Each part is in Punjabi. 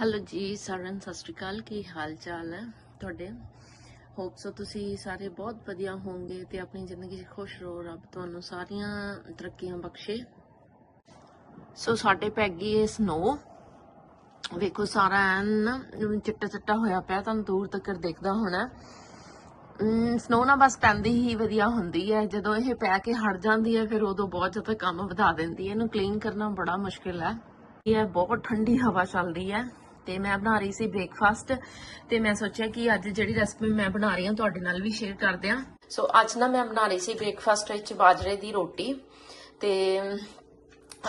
ਹੈਲੋ ਜੀ ਸਾਰਿਆਂ ਸਤਿ ਸ਼੍ਰੀ ਅਕਾਲ, ਕੀ ਹਾਲ ਚਾਲ ਹੈ ਤੁਹਾਡੇ? ਹੋਪ ਸੋ ਤੁਸੀਂ ਸਾਰੇ ਬਹੁਤ ਵਧੀਆ ਹੋਵੋਗੇ ਤੇ ਆਪਣੀ ਜ਼ਿੰਦਗੀ 'ਚ ਖੁਸ਼ ਰਹੋ, ਰੱਬ ਤੁਹਾਨੂੰ ਸਾਰੀਆਂ ਤਰੱਕੀਆਂ ਬਖਸ਼ੇ। ਸੋ ਸਾਡੇ ਪੈ ਗਈ ਇਹ ਸਨੋ ਵੇਖੋ ਸਾਰਾ ਐਨ ਚਿੱਟਾ ਚਿੱਟਾ ਹੋਇਆ ਪਿਆ, ਤੁਹਾਨੂੰ ਦੂਰ ਤੱਕ ਦੇਖਦਾ ਹੋਣਾ। ਸਨੋ ਨਾ ਬਸ ਪੈਂਦੀ ਹੀ ਵਧੀਆ ਹੁੰਦੀ ਹੈ, ਜਦੋਂ ਇਹ ਪੈ ਕੇ ਹਟ ਜਾਂਦੀ ਹੈ, ਫਿਰ ਉਦੋਂ ਬਹੁਤ ਜ਼ਿਆਦਾ ਕੰਮ ਵਧਾ ਦਿੰਦੀ ਹੈ। ਇਹਨੂੰ ਕਲੀਨ ਕਰਨਾ ਬੜਾ ਮੁਸ਼ਕਿਲ ਹੈ। ਇਹ ਬਹੁਤ ਠੰਡੀ ਹਵਾ ਚੱਲਦੀ ਹੈ। ਤੇ ਮੈਂ ਬਣਾ ਰਹੀ ਸੀ ਬ੍ਰੇਕਫਾਸਟ ਤੇ ਮੈਂ ਸੋਚਿਆ ਕਿ ਅੱਜ ਜਿਹੜੀ ਰੈਸਪੀ ਮੈਂ ਬਣਾ ਰਹੀ ਹਾਂ, ਤੁਹਾਡੇ ਨਾਲ ਵੀ ਸ਼ੇਅਰ ਕਰ ਦਿਆਂ ਸੋ ਅੱਜ ਨਾ ਮੈਂ ਬਣਾ ਰਹੀ ਸੀ ਬ੍ਰੇਕਫਾਸਟ ਵਿੱਚ ਬਾਜਰੇ ਦੀ ਰੋਟੀ ਤੇ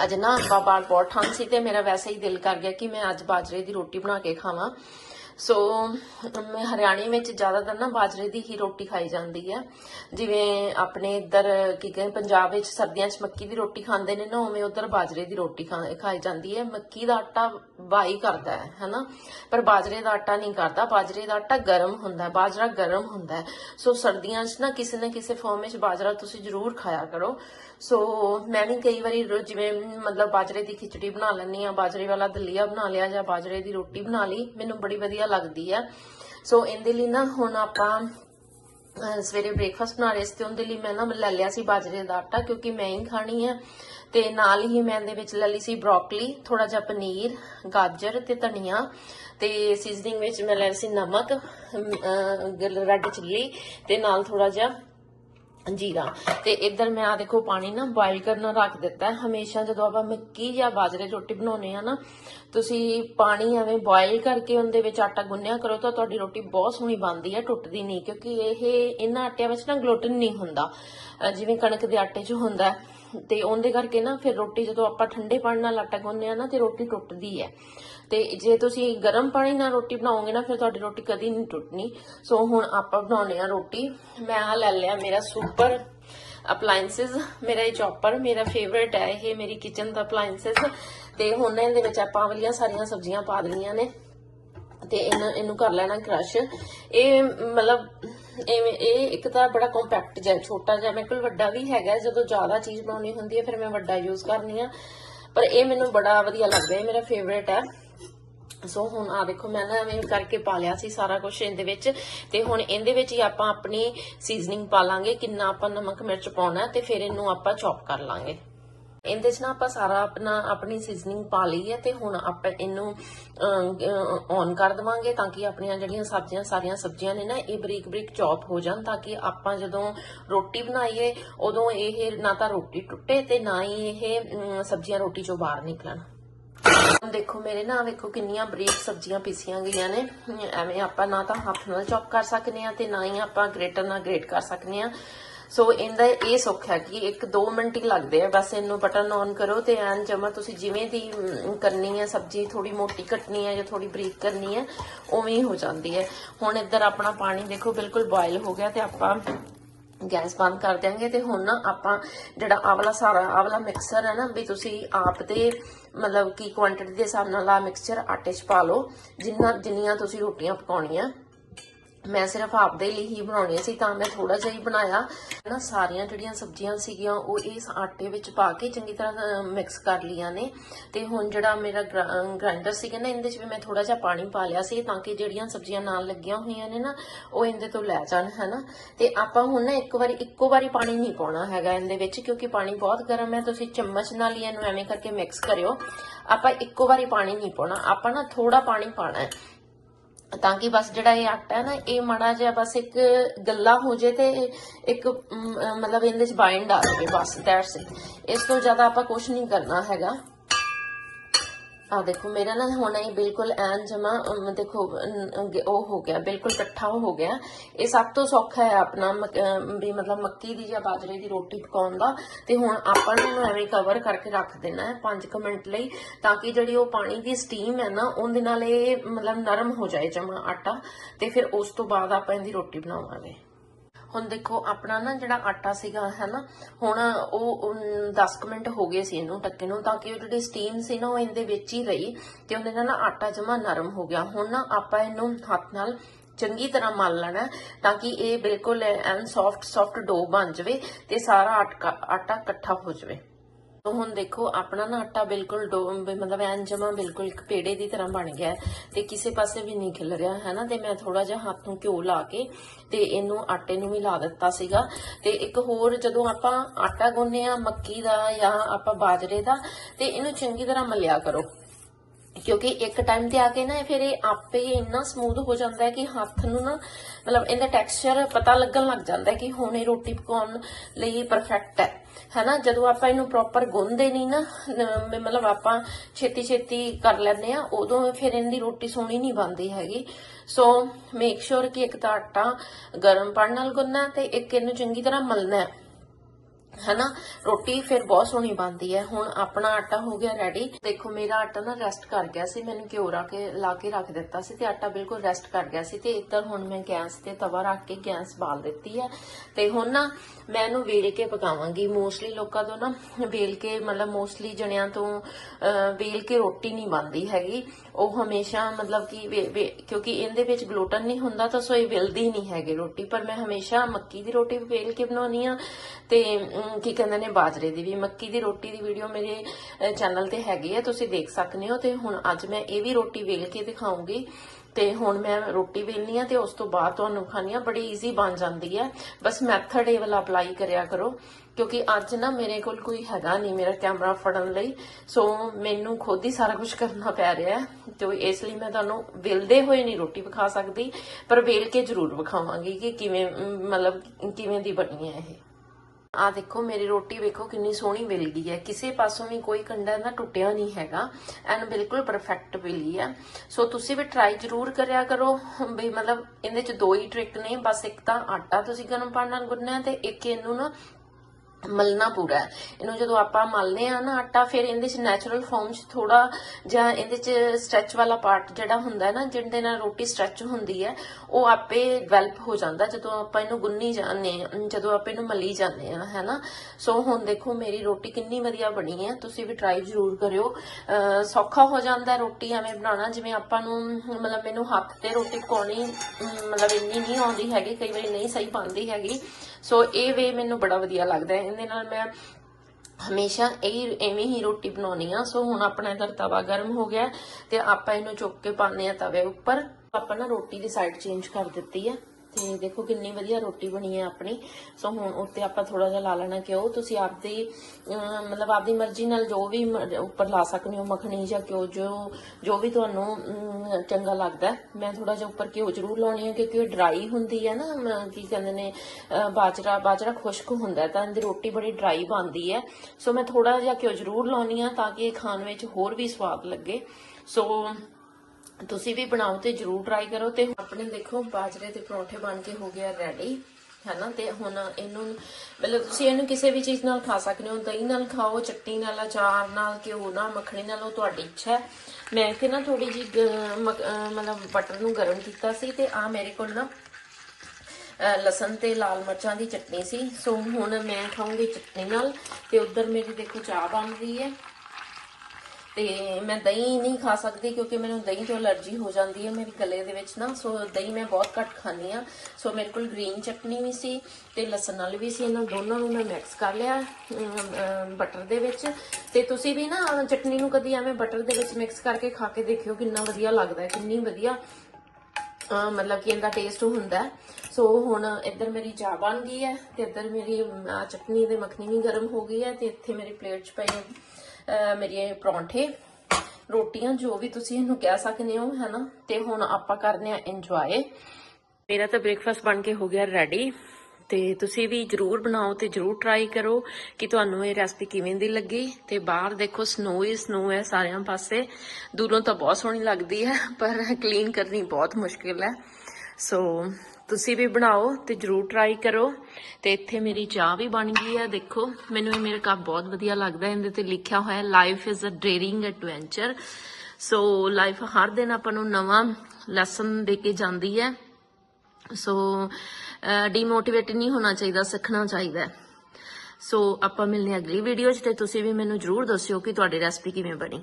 ਅੱਜ ਨਾ ਬਾਬਾ ਬਹੁਤ ਠੰਡ ਸੀ ਤੇ ਮੇਰਾ ਵੈਸੇ ਹੀ ਦਿਲ ਕਰ ਗਿਆ ਕਿ ਮੈਂ ਅੱਜ ਬਾਜਰੇ ਦੀ ਰੋਟੀ ਬਣਾ ਕੇ ਖਾਵਾਂ। ਸੋ ਹਰਿਆਣੇ ਵਿੱਚ ਜ਼ਿਆਦਾਤਰ ਨਾ ਬਾਜਰੇ ਦੀ ਹੀ ਰੋਟੀ ਖਾਈ ਜਾਂਦੀ ਹੈ ਜਿਵੇਂ ਆਪਣੇ ਇੱਧਰ ਕੀ ਕਹਿੰਦੇ, ਪੰਜਾਬ ਵਿੱਚ ਸਰਦੀਆਂ 'ਚ ਮੱਕੀ ਦੀ ਰੋਟੀ ਖਾਂਦੇ ਨੇ ਨਾ, ਉਵੇਂ ਉੱਧਰ ਬਾਜਰੇ ਦੀ ਰੋਟੀ ਖਾ- ਖਾਈ ਜਾਂਦੀ ਹੈ ਮੱਕੀ ਦਾ ਆਟਾ ਬਾਈ ਕਰਦਾ ਹੈ, ਹਨਾ? ਪਰ ਬਾਜਰੇ ਦਾ ਆਟਾ ਨਹੀਂ ਕਰਦਾ। ਬਾਜਰੇ ਦਾ ਆਟਾ ਗਰਮ ਹੁੰਦਾ ਬਾਜਰਾ ਗਰਮ ਹੁੰਦਾ ਸੋ ਸਰਦੀਆਂ 'ਚ ਨਾ ਕਿਸੇ ਨਾ ਕਿਸੇ ਫਾਰਮ ਵਿੱਚ ਬਾਜਰਾ ਤੁਸੀਂ ਜ਼ਰੂਰ ਖਾਇਆ ਕਰੋ। ਸੋ ਮੈਂ ਵੀ ਕਈ ਵਾਰੀ ਰੋ- ਜਿਵੇਂ ਮਤਲਬ ਬਾਜਰੇ ਦੀ ਖਿਚੜੀ ਬਣਾ ਲੈਂਦੀ ਆ ਬਾਜਰੇ ਵਾਲਾ ਦਲੀਆ ਬਣਾ ਲਿਆ ਜਾਂ ਬਾਜਰੇ ਦੀ ਰੋਟੀ ਬਣਾ ਲਈ, ਮੈਨੂੰ ਬੜੀ ਵਧੀਆ ਲੱਗਦੀ ਆ। ਸੋ ਇਹਦੇ ਲਈ ਨਾ ਹੁਣ ਆਪਾਂ ਸਵੇਰੇ ਬ੍ਰੇਕਫਾਸਟ ਬਣਾ ਰਹੇ ਸੀ ਤੇ ਉਹਦੇ ਲਈ ਮੈਂ ਨਾ ਲੈ ਲਿਆ ਸੀ ਬਾਜਰੇ ਦਾ ਆਟਾ ਕਿਉਂਕਿ ਮੈਂ ਹੀ ਖਾਣੀ ਹੈ ਤੇ ਨਾਲ ਹੀ ਮੈਂ ਇਹਦੇ ਵਿੱਚ ਲੈ ਲਈ ਸੀ ਬ੍ਰੋਕਲੀ ਥੋੜਾ ਜਿਹਾ ਪਨੀਰ, ਗਾਜਰ ਤੇ ਧਨੀਆ ਤੇ ਸੀਜ਼ਨਿੰਗ ਵਿੱਚ ਮੈਂ ਲੈ ਲਈ ਸੀ ਨਮਕ ਰੈੱਡ ਚਿੱਲੀ ਤੇ ਨਾਲ ਥੋੜਾ ਜਿਹਾ ਜੀਰਾ ਤੇ ਇੱਧਰ ਮੈਂ ਆ ਦੇਖੋ ਪਾਣੀ ਨਾ ਬੋਇਲ ਕਰਨਾ ਰੱਖ ਦਿੱਤਾ ਹਮੇਸ਼ਾ ਜਦੋਂ ਆਪਾਂ ਮੱਕੀ ਜਾਂ ਬਾਜਰੇ ਰੋਟੀ ਬਣਾਉਨੇ ਆ ਨਾ, ਤੁਸੀਂ ਪਾਣੀ ਐਵੇਂ ਬੋਇਲ ਕਰਕੇ ਉਹਦੇ ਵਿੱਚ ਆਟਾ ਗੁੰਨਿਆ ਕਰੋ ਤਾਂ ਤੁਹਾਡੀ ਰੋਟੀ ਬਹੁਤ ਸੋਹਣੀ ਬਣਦੀ ਹੈ, ਟੁੱਟਦੀ ਨਹੀਂ, ਕਿਉਂਕਿ ਇਹ ਇਹਨਾਂ ਆਟਿਆਂ ਵਿੱਚ ਨਾ ਗਲੂਟਨ ਨਹੀਂ ਹੁੰਦਾ। ਜਿਵੇਂ ਕਣਕ ਦੇ ਆਟੇ 'ਚ ਹੁੰਦਾ ਹੈ। ਤੇ ਉਹਦੇ ਕਰਕੇ ਨਾ ਫਿਰ ਰੋਟੀ ਜਦੋਂ ਆਪਾਂ ਠੰਡੇ ਪਾਣੀ ਨਾਲ ਆਟਾ ਗੁੰਨਿਆ ਨਾ, ਤੇ ਰੋਟੀ ਟੁੱਟਦੀ ਹੈ। ਤੇ ਜੇ ਤੁਸੀਂ ਗਰਮ ਪਾਣੀ ਨਾਲ ਰੋਟੀ ਬਣਾਓਗੇ ਨਾ, ਫਿਰ ਤੁਹਾਡੀ ਰੋਟੀ ਕਦੀ ਨਹੀਂ ਟੁੱਟਣੀ। ਸੋ ਹੁਣ ਆਪਾਂ ਬਣਾਉਣੇ ਆ ਰੋਟੀ। ਮੈਂ ਆ ਲੈ ਲਿਆ ਮੇਰਾ ਸੁਪਰ ਅਪਲਾਈਐਂਸਸ ਮੇਰਾ ਇਹ ਚੌਪਰ ਮੇਰਾ ਫੇਵਰਿਟ ਹੈ ਇਹ ਮੇਰੀ ਕਿਚਨ ਦਾ ਅਪਲਾਈਐਂਸਸ ਤੇ ਹੁਣ ਇਹਦੇ ਵਿੱਚ ਆਪਾਂ ਵਾਲੀਆਂ ਸਾਰੀਆਂ ਸਬਜ਼ੀਆਂ ਪਾ ਦੇਣੀਆਂ ਨੇ। ਤੇ ਇਹਨੂੰ ਇਹਨੂੰ ਕਰ ਲੈਣਾ ਕ੍ਰਸ਼ ਇਹ ਮਤਲਬ ਐਵੇਂ ਇਹ ਇੱਕ ਤਾਂ ਬੜਾ ਕੰਪੈਕਟ ਜਿਹਾ ਛੋਟਾ ਜਿਹਾ। ਮੇਰੇ ਕੋਲ ਵੱਡਾ ਵੀ ਹੈਗਾ, ਜਦੋਂ ਜ਼ਿਆਦਾ ਚੀਜ਼ ਬਣਾਉਣੀ ਹੁੰਦੀ ਹੈ, ਫਿਰ ਮੈਂ ਵੱਡਾ ਯੂਜ਼ ਕਰਨੀ ਆ। ਪਰ ਇਹ ਮੈਨੂੰ ਬੜਾ ਵਧੀਆ ਲੱਗਦਾ ਹੈ ਮੇਰਾ ਫੇਵਰੇਟ ਹੈ। ਸੋ ਹੁਣ ਆ ਦੇਖੋ ਮੈਂ ਨਾ ਐਵੇਂ ਕਰਕੇ ਪਾ ਲਿਆ ਸੀ ਸਾਰਾ ਕੁਝ ਇਹਦੇ ਵਿੱਚ ਤੇ ਹੁਣ ਇਹਦੇ ਵਿੱਚ ਹੀ ਆਪਾਂ ਆਪਣੀ ਸੀਜ਼ਨਿੰਗ ਪਾ ਲਾਂਗੇ, ਕਿੰਨਾ ਆਪਾਂ ਨਮਕ ਮਿਰਚ ਪਾਉਣਾ ਤੇ ਫਿਰ ਇਹਨੂੰ ਆਪਾਂ ਚੌਪ ਕਰ ਲਾਂਗੇ। ਇਹਦੇ 'ਚ ਨਾ ਆਪਾਂ ਸਾਰਾ ਆਪਣਾ, ਆਪਣੀ ਸੀਜ਼ਨਿੰਗ ਪਾ ਲਈ ਹੈ ਤੇ ਹੁਣ ਆਪਾਂ ਇਹਨੂੰ ਔਨ ਕਰ ਦਵਾਂਗੇ ਤਾਂ ਕਿ ਆਪਣੀਆਂ ਜਿਹੜੀਆਂ ਸਬਜ਼ੀਆਂ, ਸਾਰੀਆਂ ਸਬਜ਼ੀਆਂ ਨੇ ਨਾ ਇਹ ਬਰੀਕ ਬਰੀਕ ਚੌਪ ਹੋ ਜਾਣ ਤਾਂ ਕਿ ਆਪਾਂ ਜਦੋਂ ਰੋਟੀ ਬਣਾਈਏ, ਉਦੋਂ ਇਹ ਨਾ ਤਾਂ ਰੋਟੀ ਟੁੱਟੇ ਤੇ ਨਾ ਹੀ ਇਹ ਸਬਜ਼ੀਆਂ ਰੋਟੀ ਚੋਂ ਬਾਹਰ ਨਿਕਲਣ। ਦੇਖੋ ਮੇਰੇ ਨਾ ਵੇਖੋ ਕਿੰਨੀਆਂ ਬਰੀਕ ਸਬਜ਼ੀਆਂ ਪੀਸੀਆਂ ਗਈਆਂ ਨੇ। ਐਵੇਂ ਆਪਾਂ ਨਾ ਤਾਂ ਹੱਥ ਨਾਲ ਚੌਪ ਕਰ ਸਕਨੇ ਆ ਤੇ ਨਾ ਹੀ ਆਪਾਂ ਗ੍ਰੇਟਰ ਨਾਲ ਗ੍ਰੇਟ ਕਰ ਸਕਨੇ ਆ। ਸੋ ਇਹਦਾ ਇਹ ਸੁੱਖ ਹੈ ਕਿ 1-2 ਮਿੰਟ ਹੀ ਲੱਗਦੇ ਆ, ਬਸ ਇਹਨੂੰ ਬਟਨ ਔਨ ਕਰੋ ਤੇ ਐਨ ਜਮਾ ਤੁਸੀਂ ਜਿਵੇਂ ਦੀ ਕਰਨੀ ਹੈ ਸਬਜ਼ੀ ਥੋੜੀ ਮੋਟੀ ਕੱਟਣੀ ਹੈ ਜਾਂ ਥੋੜੀ ਬਰੀਕ ਕਰਨੀ ਹੈ ਉਵੇਂ ਹੀ ਹੋ ਜਾਂਦੀ ਹੈ। ਹੁਣ ਇੱਧਰ ਆਪਣਾ ਪਾਣੀ ਦੇਖੋ ਬਿਲਕੁਲ ਬੋਇਲ ਹੋ ਗਿਆ ਤੇ ਆਪਾਂ ਗੈਸ ਬੰਦ ਕਰ ਦਿਆਂਗੇ ਤੇ ਹੁਣ ਨਾ ਆਪਾਂ ਜਿਹੜਾ ਆਵਲਾ ਸਾਰਾ ਆਵਲਾ ਮਿਕਸਰ ਹੈ ਨਾ ਵੀ ਤੁਸੀਂ ਆਪ ਦੇ ਮਤਲਬ ਕੀ ਕੁਆਂਟੀਟੀ ਦੇ ਹਿਸਾਬ ਨਾਲ ਆ ਮਿਕਸਚਰ ਆਟੇ 'ਚ ਪਾ ਲਓ, ਜਿੰਨਾ, ਜਿੰਨੀਆਂ ਤੁਸੀਂ ਰੋਟੀਆਂ ਪਕਾਉਣੀਆਂ। ਮੈਂ ਸਿਰਫ ਆਪਦੇ ਲਈ ਹੀ ਬਣਾਉਣੀ ਸੀ ਤਾਂ ਮੈਂ ਥੋੜਾ ਜਿਹਾ ਹੀ ਬਣਾਇਆ। ਨਾ ਸਾਰੀਆਂ ਜਿਹੜੀਆਂ ਸਬਜ਼ੀਆਂ ਸੀਗੀਆਂ, ਉਹ ਇਸ ਆਟੇ ਵਿੱਚ ਪਾ ਕੇ ਚੰਗੀ ਤਰ੍ਹਾਂ ਮਿਕਸ ਕਰ ਲੀਆਂ ਨੇ। ਤੇ ਹੁਣ ਜਿਹੜਾ ਮੇਰਾ ਗ੍ਰਾਈਂਡਰ ਸੀਗਾ ਨਾ, ਇਹਦੇ ਵਿੱਚ ਵੀ ਮੈਂ ਥੋੜਾ ਜਿਹਾ ਪਾਣੀ ਪਾ ਲਿਆ ਸੀ ਤਾਂ ਕਿ ਜਿਹੜੀਆਂ ਸਬਜ਼ੀਆਂ ਨਾਲ ਲੱਗੀਆਂ ਹੋਈਆਂ ਨੇ ਨਾ, ਉਹ ਇਹਦੇ ਤੋਂ ਲੈ ਜਾਣ, ਹਨਾ। ਤੇ ਆਪਾਂ ਹੁਣ ਨਾ ਇੱਕ ਵਾਰੀ, ਇੱਕੋ ਵਾਰੀ ਪਾਣੀ ਨਹੀਂ ਪਾਉਣਾ ਹੈਗਾ ਇਹਦੇ ਵਿੱਚ, ਕਿਉਂਕਿ ਪਾਣੀ ਬਹੁਤ ਗਰਮ ਹੈ, ਤੁਸੀਂ ਚਮਚ ਨਾਲ ਹੀ ਇਹਨੂੰ ਐਵੇਂ ਕਰਕੇ ਮਿਕਸ ਕਰਿਓ। ਆਪਾਂ ਇੱਕੋ ਵਾਰੀ ਪਾਣੀ ਨਹੀਂ ਪਾਉਣਾ, ਆਪਾਂ ਨਾ ਥੋੜਾ ਪਾਣੀ ਪਾਣਾ ਹੈ। ਤਾਂ ਕਿ ਬਸ ਜਿਹੜਾ ਇਹ ਆਟਾ ਹੈ ਨਾ, ਇਹ ਮਾੜਾ ਜਿਹਾ ਬਸ ਇੱਕ ਗੱਲਾ ਹੋ ਜੇ ਤੇ ਇੱਕ ਮਤਲਬ ਇਹਦੇ ਚ ਬਾਈਂਡ ਆ ਜਾਵੇ ਬਸ ਦੈਟਸ ਇਟ ਇਸ ਤੋਂ ਜ਼ਿਆਦਾ ਆਪਾਂ ਕੁਝ ਨਹੀਂ ਕਰਨਾ ਹੈਗਾ। ਆ ਦੇਖੋ, ਮੇਰਾ ਨਾ ਹੁਣ ਇਹ ਬਿਲਕੁਲ ਐਨ ਜਮਾ ਦੇਖੋ ਉਹ ਹੋ ਗਿਆ, ਬਿਲਕੁਲ ਇਕੱਠਾ ਹੋ ਗਿਆ। ਇਹ ਸਭ ਤੋਂ ਸੌਖਾ ਹੈ ਆਪਣਾ ਮਕ- ਵੀ ਮਤਲਬ ਮੱਕੀ ਦੀ ਜਾਂ ਬਾਜਰੇ ਦੀ ਰੋਟੀ ਪਕਾਉਣ ਦਾ। ਤੇ ਹੁਣ ਆਪਾਂ ਨੂੰ ਐਵੇਂ ਕਵਰ ਕਰਕੇ ਰੱਖ ਦੇਣਾ ਹੈ 5 ਮਿੰਟ ਲਈ, ਤਾਂ ਕਿ ਜਿਹੜੀ ਉਹ ਪਾਣੀ ਦੀ ਸਟੀਮ ਹੈ ਨਾ, ਉਹਦੇ ਨਾਲ ਇਹ ਮਤਲਬ ਨਰਮ ਹੋ ਜਾਏ ਜਮਾ ਆਟਾ। ਤੇ ਫਿਰ ਉਸ ਤੋਂ ਬਾਅਦ ਆਪਾਂ ਇਹਦੀ ਰੋਟੀ ਬਣਾਵਾਂਗੇ। ਹੁਣ ਦੇਖੋ, ਆਪਣਾ ਨਾ ਜਿਹੜਾ ਆਟਾ ਸੀਗਾ ਹੈ ਹੁਣ ਉਹ 10 ਮਿੰਟ ਹੋ ਗਏ ਸੀ ਇਹਨੂੰ ਟੱਕੇ ਨੂੰ, ਤਾਂ ਕਿ ਉਹ ਜਿਹੜੀ ਸਟੀਮ ਸੀ ਨਾ, ਉਹ ਇਹਦੇ ਵਿੱਚ ਹੀ ਰਹੀ ਤੇ ਉਹਦੇ ਨਾਲ ਨਾ ਆਟਾ ਜਮਾ ਨਰਮ ਹੋ ਗਿਆ। ਹੁਣ ਨਾ ਆਪਾਂ ਇਹਨੂੰ ਹੱਥ ਨਾਲ ਚੰਗੀ ਤਰ੍ਹਾਂ ਮਲ ਲੈਣਾ ਤਾਂ ਕਿ ਇਹ ਬਿਲਕੁਲ ਐਨ ਸੌਫਟ ਸੌਫਟ ਡੋ ਬਣ ਜਾਵੇ ਤੇ ਸਾਰਾ ਆਟਾ ਇਕੱਠਾ ਹੋ ਜਾਵੇ। ਤੋ ਹੁਣ ਦੇਖੋ, ਆਪਣਾ ਨਾ ਆਟਾ ਬਿਲਕੁਲ ਮਤਲਬ ਐਨ ਜਮਾ ਬਿਲਕੁਲ ਇੱਕ ਪੇੜੇ ਦੀ ਤਰ੍ਹਾਂ ਬਣ ਗਿਆ ਤੇ ਕਿਸੇ ਪਾਸੇ ਵੀ ਨਹੀਂ ਖਿਲ ਰਿਹਾ, ਹੈ ਨਾ? ਤੇ ਮੈਂ ਥੋੜਾ ਜਿਹਾ ਹੱਥ ਨੂੰ ਘਿਓ ਲਾ ਕੇ ਤੇ ਇਹਨੂੰ ਆਟੇ ਨੂੰ ਵੀ ਲਾ ਦਿੱਤਾ ਸੀਗਾ। ਤੇ ਇੱਕ ਹੋਰ ਜਦੋਂ ਆਪਾਂ ਆਟਾ ਗੁੰਨੇ ਆ ਮੱਕੀ ਦਾ ਜਾਂ ਆਪਾਂ ਬਾਜਰੇ ਦਾ, ਤੇ ਇਹਨੂੰ ਚੰਗੀ ਤਰ੍ਹਾਂ ਮਲਿਆ ਕਰੋ। ਕਿਉਂਕਿ ਇੱਕ ਟਾਈਮ ਤੇ ਆ ਕੇ ਨਾ ਇਹ ਫਿਰ ਇਹ ਆਪੇ ਇੰਨਾ ਸਮੂਥ ਹੋ ਜਾਂਦਾ ਹੈ ਕਿ ਹੱਥ ਨੂੰ ਨਾ ਮਤਲਬ ਇਹਦਾ ਟੈਕਸਚਰ ਪਤਾ ਲੱਗਣ ਲੱਗ ਜਾਂਦਾ ਹੈ ਕਿ ਹੁਣ ਇਹ ਰੋਟੀ ਪਕਾਉਣ ਲਈ ਪਰਫੈਕਟ ਹੈ। ਹੈਨਾ? ਜਦੋਂ ਆਪਾਂ ਇਹਨੂੰ ਪ੍ਰੋਪਰ ਗੁੰਨਦੇ ਨਹੀਂ ਨਾ ਮਤਲਬ ਆਪਾਂ ਛੇਤੀ ਛੇਤੀ ਕਰ ਲੈਂਦੇ ਆ ਉਦੋਂ ਫਿਰ ਇਹਦੀ ਰੋਟੀ ਸੋਹਣੀ ਨਹੀਂ ਬਣਦੀ ਹੈਗੀ। ਸੋ ਮੇਕ ਸ਼ੋਰ ਕਿ ਇੱਕ ਤਾਂ ਆਟਾ ਗਰਮ ਪਾਣੀ ਨਾਲ ਗੁੰਨਣਾ ਤੇ ਇੱਕ ਇਹਨੂੰ ਚੰਗੀ ਤਰ੍ਹਾਂ ਮਲਣਾ ਹੈ। ਹਨਾ? ਰੋਟੀ ਫਿਰ ਬਹੁਤ ਸੋਹਣੀ ਬਣਦੀ ਹੈ। ਹੁਣ ਆਪਣਾ ਆਟਾ ਹੋ ਗਿਆ ਰੈਡੀ ਦੇਖੋ, ਮੇਰਾ ਆਟਾ ਨਾ ਰੈਸਟ ਕਰ ਗਿਆ ਸੀ। ਮੈਨੂੰ ਘਿਓ ਰਾ ਕੇ, ਲਾ ਕੇ ਰੱਖ ਦਿੱਤਾ ਸੀ ਤੇ ਆਟਾ ਬਿਲਕੁਲ ਰੈਸਟ ਕਰ ਗਿਆ ਸੀ ਤੇ ਇੱਧਰ ਹੁਣ ਮੈਂ ਗੈਸ ਤੇ ਤਵਾ ਰੱਖ ਕੇ ਗੈਸ ਬਾਲ ਦਿੱਤੀ ਹੈ। ਤੇ ਹੁਣ ਨਾ ਮੈਂ ਇਹਨੂੰ ਵੇਲ ਕੇ ਪਕਾਵਾਂਗੀ। ਮੋਸਟਲੀ ਲੋਕਾਂ ਤੋਂ ਨਾ ਵੇਲ ਕੇ, ਮਤਲਬ ਮੋਸਟਲੀ ਜਣਿਆਂ ਤੋਂ ਵੇਲ ਕੇ ਰੋਟੀ ਨਹੀਂ ਬਣਦੀ ਹੈਗੀ। ਉਹ ਹਮੇਸ਼ਾ ਮਤਲਬ ਕਿ ਕਿਉਂਕਿ ਇਹਦੇ ਵਿੱਚ ਗਲੂਟਨ ਨਹੀਂ ਹੁੰਦਾ ਤਾਂ ਸੋ ਇਹ ਵਿਲਦੀ ਨਹੀਂ ਹੈਗੀ ਰੋਟੀ। ਪਰ ਮੈਂ ਹਮੇਸ਼ਾ ਮੱਕੀ ਦੀ ਰੋਟੀ ਵੇਲ ਕੇ ਬਣਾਉਣੀ ਆ ਤੇ ਕੀ ਕਹਿੰਦੇ ਨੇ ਬਾਜਰੇ ਦੀ ਵੀ, ਮੱਕੀ ਦੀ ਰੋਟੀ ਦੀ ਵੀਡੀਓ ਮੇਰੇ ਚੈਨਲ ਤੇ ਹੈਗੀ ਹੈ ਤੁਸੀਂ ਦੇਖ ਸਕਦੇ ਹੋ। ਤੇ ਹੁਣ ਅੱਜ ਮੈਂ ਇਹ ਵੀ ਰੋਟੀ ਵੇਲ ਕੇ ਦਿਖਾਉਂਗੀ। ਤੇ ਹੁਣ ਮੈਂ ਰੋਟੀ ਵੇਲਣੀ ਆ ਤੇ ਉਸ ਤੋਂ ਬਾਅਦ ਤੁਹਾਨੂੰ ਖਾਣੀ ਆ, ਬੜੀ ਈਜ਼ੀ ਬਣ ਜਾਂਦੀ ਹੈ ਬਸ ਮੈਥਡ ਇਹ ਵਾਲਾ ਅਪਲਾਈ ਕਰਿਆ ਕਰੋ, ਕਿਉਂਕਿ ਅੱਜ ਨਾ ਮੇਰੇ ਕੋਲ ਕੋਈ ਹੈਗਾ ਨਹੀਂ, ਮੇਰਾ ਕੈਮਰਾ ਫੜਨ ਲਈ। ਸੋ ਮੈਨੂੰ ਖੁਦ ਹੀ ਸਾਰਾ ਕੁਝ ਕਰਨਾ ਪੈ ਰਿਹਾ ਹੈ। ਤੇ ਇਸ ਲਈ ਮੈਂ ਤੁਹਾਨੂੰ ਵੇਲਦੇ ਹੋਏ ਨਹੀਂ ਰੋਟੀ ਵਿਖਾ ਸਕਦੀ, ਪਰ ਵੇਲ ਕੇ ਜ਼ਰੂਰ ਵਿਖਾਵਾਂਗੀ ਕਿ ਕਿਵੇਂ, ਮਤਲਬ ਕਿਵੇਂ ਦੀ ਬਣੀ ਹੈ ਇਹ। ਆ ਦੇਖੋ, ਮੇਰੀ ਰੋਟੀ ਵੇਖੋ ਕਿੰਨੀ ਸੋਹਣੀ ਮਿਲ ਗਈ ਹੈ। ਕਿਸੇ ਪਾਸੋਂ ਵੀ ਕੋਈ ਕੰਡਾ ਇਹਦਾ ਟੁੱਟਿਆ ਨਹੀਂ ਹੈਗਾ ਐਨ ਬਿਲਕੁਲ ਪਰਫੈਕਟ ਮਿਲੀ ਹੈ। ਸੋ ਤੁਸੀਂ ਵੀ ਟਰਾਈ ਜ਼ਰੂਰ ਕਰਿਆ ਕਰੋ। ਵੀ ਮਤਲਬ ਇਹਦੇ ਚ ਦੋ ਹੀ ਟ੍ਰਿਕ ਨੇ। ਬਸ ਇੱਕ ਤਾਂ ਆਟਾ ਤੁਸੀਂ ਗਰਮ ਪਾਣੀ ਨਾਲ ਗੁੰਨਣਾ ਤੇ ਇੱਕ ਇਹਨੂੰ ਨਾ ਮਲਣਾ ਪੂਰਾ ਇਹਨੂੰ ਜਦੋਂ ਆਪਾਂ ਮਲਦੇ ਆ ਨਾ ਆਟਾ, ਫਿਰ ਇਹਦੇ ਚ ਨੈਚੁਰਲ ਫਾਰਮ ਚ ਥੋੜਾ ਜਾਂ ਇਹਦੇ ਚ ਸਟ੍ਰੈਚ ਵਾਲਾ ਪਾਰਟ ਜਿਹੜਾ ਹੁੰਦਾ ਨਾ, ਜਿਹਦੇ ਨਾਲ ਰੋਟੀ ਸਟ੍ਰੈਚ ਹੁੰਦੀ ਹੈ, ਉਹ ਆਪੇ ਡਿਵੈਲਪ ਹੋ ਜਾਂਦਾ ਜਦੋਂ ਆਪਾਂ ਇਹਨੂੰ ਗੁੰਨੀ ਜਾਂਦੇ ਹਾਂ ਜਦੋਂ ਆਪਾਂ ਇਹਨੂੰ ਮਲੀ ਜਾਂਦੇ ਆ ਹੈਨਾ ਸੋ ਹੁਣ ਦੇਖੋ ਮੇਰੀ ਰੋਟੀ ਕਿੰਨੀ ਵਧੀਆ ਬਣੀ ਹੈ, ਤੁਸੀਂ ਵੀ ਟਰਾਈ ਜ਼ਰੂਰ ਕਰਿਓ। ਸੌਖਾ ਹੋ ਜਾਂਦਾ ਰੋਟੀ ਐਵੇਂ ਬਣਾਉਣਾ, ਜਿਵੇਂ ਆਪਾਂ ਨੂੰ, ਮਤਲਬ ਮੈਨੂੰ ਹੱਥ ਤੇ ਰੋਟੀ ਪਕਾਉਣੀ ਮਤਲਬ ਇੰਨੀ ਨਹੀਂ ਆਉਂਦੀ ਹੈਗੀ, ਕਈ ਵਾਰੀ ਨਹੀਂ ਸਹੀ ਪਾਉਂਦੀ ਹੈਗੀ। ਸੋ ਇਹ ਵੇ ਮੈਨੂੰ ਬੜਾ ਵਧੀਆ ਲੱਗਦਾ ਹੈ। ਇਹਦੇ ਨਾਲ ਮੈਂ ਹਮੇਸ਼ਾ ਇਹ, ਐਵੇਂ ਹੀ ਰੋਟੀ ਬਣਾਉਣੀ ਆ ਸੋ ਹੁਣ ਆਪਣਾ ਇਧਰ ਤਵਾ ਗਰਮ ਹੋ ਗਿਆ ਤੇ ਆਪਾਂ ਇਹਨੂੰ ਚੁੱਕ ਕੇ ਪਾਉਂਦੇ ਆ ਤਵੇ ਉੱਪਰ। ਆਪਾਂ ਨਾ ਰੋਟੀ ਦੀ ਸਾਈਡ ਚੇਂਜ ਕਰ ਦਿੱਤੀ ਹੈ। ਤੇ ਦੇਖੋ ਕਿੰਨੀ ਵਧੀਆ ਰੋਟੀ ਬਣੀ ਹੈ ਆਪਣੀ। ਸੋ ਹੁਣ ਉੱਤੇ ਆਪਾਂ ਥੋੜਾ ਜਿਹਾ ਲਾ ਲੈਣਾ ਘਿਓ। ਤੁਸੀਂ ਆਪਦੀ ਮਤਲਬ ਆਪਦੀ ਮਰਜ਼ੀ ਨਾਲ ਜੋ ਵੀ ਉੱਪਰ ਲਾ ਸਕਦੇ ਹੋ, ਮੱਖਣੀ ਜਾਂ ਘਿਓ, ਜੋ ਜੋ ਵੀ ਤੁਹਾਨੂੰ ਚੰਗਾ ਲੱਗਦਾ ਮੈਂ ਥੋੜਾ ਜਿਹਾ ਉੱਪਰ ਘਿਓ ਜ਼ਰੂਰ ਲਾਉਣੀ ਹੈ ਕਿਉਂਕਿ ਉਹ ਡਰਾਈ ਹੁੰਦੀ ਹੈ ਨਾ। ਕੀ ਕਹਿੰਦੇ ਨੇ ਬਾਜਰਾ ਬਾਜਰਾ ਖੁਸ਼ਕ ਹੁੰਦਾ ਹੈ ਤਾਂ ਇਹਦੀ ਰੋਟੀ ਬੜੀ ਡਰਾਈ ਬਣਦੀ ਹੈ। ਸੋ ਮੈਂ ਥੋੜਾ ਜਿਹਾ ਘਿਓ ਜ਼ਰੂਰ ਲਾਉਣੀ ਆ ਤਾਂ ਕਿ ਇਹ ਖਾਣ ਵਿੱਚ ਹੋਰ ਵੀ ਸਵਾਦ ਲੱਗੇ। ਸੋ ਤੁਸੀਂ ਵੀ ਬਣਾਓ ਤੇ ਜਰੂਰ ਟਰਾਈ ਕਰੋ ਤੇ ਆਪਣੇ ਦੇਖੋ ਬਾਜਰੇ ਦੇ ਪਰੌਂਠੇ ਬਣ ਕੇ ਹੋ ਗਿਆ ਰੈਡੀ ਹੈਨਾ? ਤੇ ਹੁਣ ਇਹਨੂੰ ਮਤਲਬ ਤੁਸੀਂ ਇਹਨੂੰ ਕਿਸੇ ਵੀ ਚੀਜ਼ ਨਾਲ ਖਾ ਸਕਦੇ ਹੋ, ਦਹੀਂ ਨਾਲ ਖਾਓ ਚਟਨੀ ਨਾਲ, ਅਚਾਰ ਨਾਲ, ਘਿਓ ਨਾਲ, ਮੱਖਣੀ ਨਾਲ, ਉਹ ਤੁਹਾਡੀ ਇੱਛਾ ਹੈ। ਮੈਂ ਇੱਥੇ ਨਾ ਥੋੜੀ ਜੀ ਮਤਲਬ ਬਟਰ ਨੂੰ ਗਰਮ ਕੀਤਾ ਸੀ ਤੇ ਆ ਮੇਰੇ ਕੋਲ ਨਾ ਲਸਣ ਤੇ ਲਾਲ ਮਿਰਚਾਂ ਦੀ ਚਟਨੀ ਸੀ। ਸੋ ਹੁਣ ਮੈਂ ਖਾਉਂਗੀ ਚਟਨੀ ਨਾਲ ਤੇ ਉਧਰ ਮੇਰੀ ਦੇਖੋ ਚਾਹ ਬਣ ਰਹੀ ਹੈ। ਤੇ ਮੈਂ ਦਹੀਂ ਨਹੀਂ ਖਾ ਸਕਦੀ ਕਿਉਂਕਿ ਮੈਨੂੰ ਦਹੀਂ ਤੋਂ ਅਲਰਜੀ ਹੋ ਜਾਂਦੀ ਹੈ ਮੇਰੇ ਗਲੇ ਦੇ ਵਿੱਚ ਨਾ, ਸੋ ਦਹੀਂ ਮੈਂ ਬਹੁਤ ਘੱਟ ਖਾਂਦੀ ਆ ਸੋ ਮੇਰੇ ਕੋਲ ਗ੍ਰੀਨ ਚਟਨੀ ਵੀ ਸੀ ਤੇ ਲਸਣ ਨਾਲ ਵੀ ਸੀ, ਇਹਨਾਂ ਦੋਨਾਂ ਨੂੰ ਮੈਂ ਮਿਕਸ ਕਰ ਲਿਆ ਬਟਰ ਦੇ ਵਿੱਚ। ਤੇ ਤੁਸੀਂ ਵੀ ਨਾ ਚਟਨੀ ਨੂੰ ਕਦੀ ਐਵੇਂ ਬਟਰ ਦੇ ਵਿੱਚ ਮਿਕਸ ਕਰਕੇ ਖਾ ਕੇ ਦੇਖਿਓ ਕਿੰਨਾ ਵਧੀਆ ਲੱਗਦਾ ਹੈ, ਕਿੰਨੀ ਵਧੀਆ ਮਤਲਬ ਕਿ ਇਹਦਾ ਟੇਸਟ ਹੁੰਦਾ ਸੋ ਹੁਣ ਇੱਧਰ ਮੇਰੀ ਚਾਹ ਬਣ ਗਈ ਹੈ ਤੇ ਇੱਧਰ ਮੇਰੀ ਚਟਨੀ ਦੇ ਮੱਖਣੀ ਵੀ ਗਰਮ ਹੋ ਗਈ ਹੈ ਤੇ ਇੱਥੇ ਮੇਰੀ ਪਲੇਟ 'ਚ ਪਈ ਮੇਰੇ ਪਰੌਂਠੇ, ਰੋਟੀਆਂ, ਜੋ ਵੀ ਤੁਸੀਂ ਇਹਨੂੰ ਕਹਿ ਸਕਦੇ ਹੋ, ਹੈਨਾ? ਤੇ ਹੁਣ ਆਪਾਂ ਕਰਦੇ ਆ ਇੰਜੋਏ ਮੇਰਾ ਤਾਂ ਬ੍ਰੇਕਫਾਸਟ ਬਣ ਕੇ ਹੋ ਗਿਆ ਰੈਡੀ ਤੇ ਤੁਸੀਂ ਵੀ ਜਰੂਰ ਬਣਾਓ ਤੇ ਜਰੂਰ ਟਰਾਈ ਕਰੋ ਕਿ ਤੁਹਾਨੂੰ ਇਹ ਰੈਸਪੀ ਕਿਵੇਂ ਦੀ ਲੱਗੀ। ਤੇ ਬਾਹਰ ਦੇਖੋ ਸਨੋ ਹੀ ਸਨੋ ਹੈ ਸਾਰਿਆਂ ਪਾਸੇ। ਦੂਰੋਂ ਤਾਂ ਬਹੁਤ ਸੋਹਣੀ ਲੱਗਦੀ ਹੈ, ਪਰ ਕਲੀਨ ਕਰਨੀ ਬਹੁਤ ਮੁਸ਼ਕਿਲ ਹੈ। ਸੋ ਤੁਸੀਂ ਵੀ ਬਣਾਓ ਤੇ ਜਰੂਰ ਟਰਾਈ ਕਰੋ। ਤੇ ਇੱਥੇ ਮੇਰੀ ਚਾਹ ਵੀ ਬਣ ਗਈ ਹੈ, ਦੇਖੋ। ਮੈਨੂੰ ਇਹ ਮੇਰਾ ਕੱਪ ਬਹੁਤ ਵਧੀਆ ਲੱਗਦਾ ਇਹਦੇ ਤੇ ਲਿਖਿਆ ਹੋਇਆ life is a daring adventure so life ਹਰ ਦਿਨ ਆਪਾਂ ਨੂੰ ਨਵਾਂ ਲੈਸਨ ਦੇ ਕੇ ਜਾਂਦੀ ਹੈ। ਸੋ ਡੀਮੋਟੀਵੇਟ ਨਹੀਂ ਹੋਣਾ ਚਾਹੀਦਾ, ਸਿੱਖਣਾ ਚਾਹੀਦਾ ਸੋ ਆਪਾਂ ਮਿਲਨੇ ਅਗਲੀ ਵੀਡੀਓ 'ਚ ਤੇ ਤੁਸੀਂ ਵੀ ਮੈਨੂੰ ਜਰੂਰ ਦੱਸਿਓ ਕਿ ਤੁਹਾਡੀ ਰੈਸਪੀ ਕਿਵੇਂ ਬਣੀ।